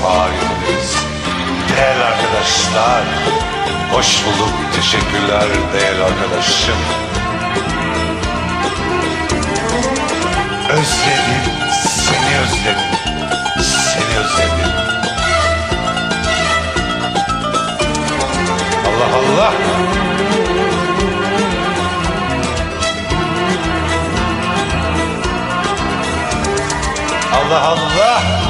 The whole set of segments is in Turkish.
sefa. Değerli arkadaşlar, hoş bulduk. Teşekkürler değerli arkadaşım. Özledim, seni özledim. Seni özledim. Allah Allah. Allah Allah.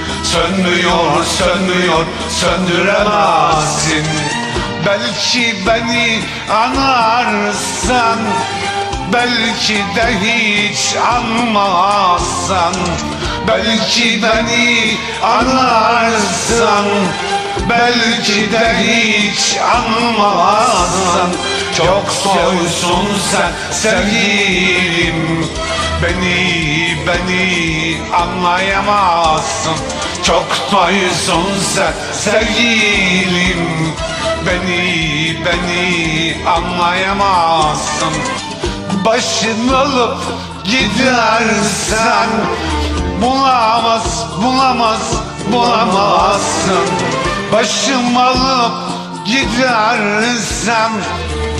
Sönmüyor, sönmüyor, söndüremezsin. Belki beni anarsan Belki de hiç anmazsan. Belki beni anarsan Belki de hiç anmazsan. Çok soysun sen sevgilim. Beni, beni anlayamazsın Çok soysun sen sevgilim. Beni, beni anlayamazsın. Başın alıp gidersen Bulamaz, bulamaz, bulamazsın. Başım alıp gidersem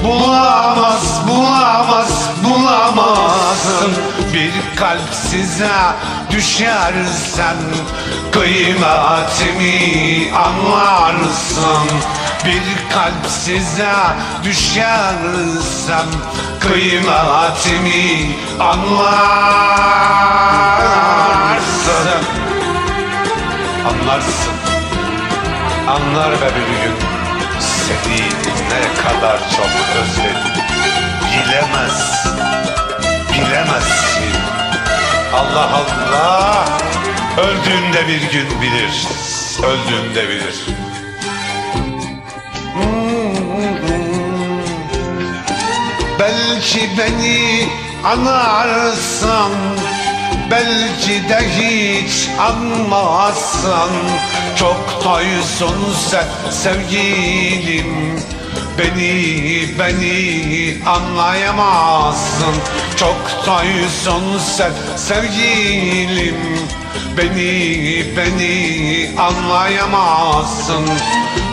Bulamaz, bulamaz, bulamazsın. Bir kalp size düşersen Kıymetimi anlarsın. Bir kalp size düşersem Kıymetimi anlarsın. Anlarsın. Anlar be bir gün. Seni ne kadar çok özledim. Bilemez Bilemezsin Allah Allah. Öldüğünde bir gün bilir Öldüğünde bilir. Belki beni anarsan Belki de hiç anmazsan Çok toysun sen sevgilim Beni, beni anlayamazsın. Çok toysun sen sevgilim. Beni, beni anlayamazsın.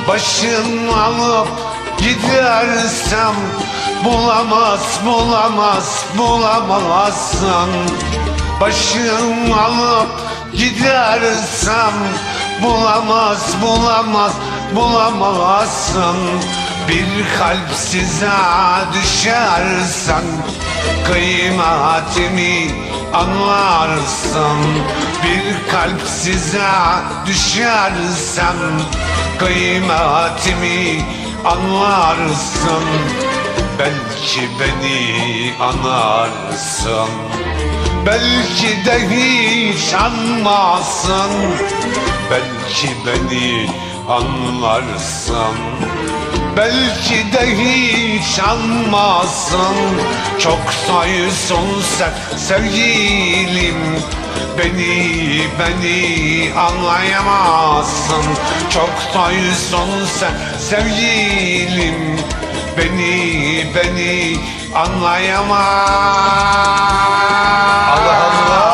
Başın alıp gidersem Bulamaz, bulamaz, bulamazsın. Başım alıp gidersem Bulamaz, bulamaz, bulamazsın Bir kalp size düşersen Kıymetimi anlarsın. Bir kalp size düşersem Kıymetimi anlarsın. Belki beni anarsın Belki de hiç anmazsın Belki beni anlarsın Belki de hiç anmazsın Çok sayısın sen sevgilim. Beni, beni anlayamazsın. Çok sayısın sen sevgilim. Beni, beni anlayamaz. Allah Allah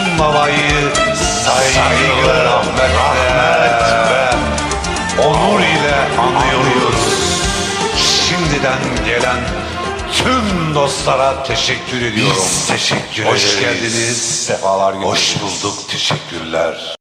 Müslüm babayı saygıyla rahmet, rahmet ve onur ile anıyoruz. Şimdiden gelen tüm dostlara teşekkür ediyorum. Biz teşekkür Hoş ederiz. geldiniz, sefalar getirdiniz. Hoş bulduk, teşekkürler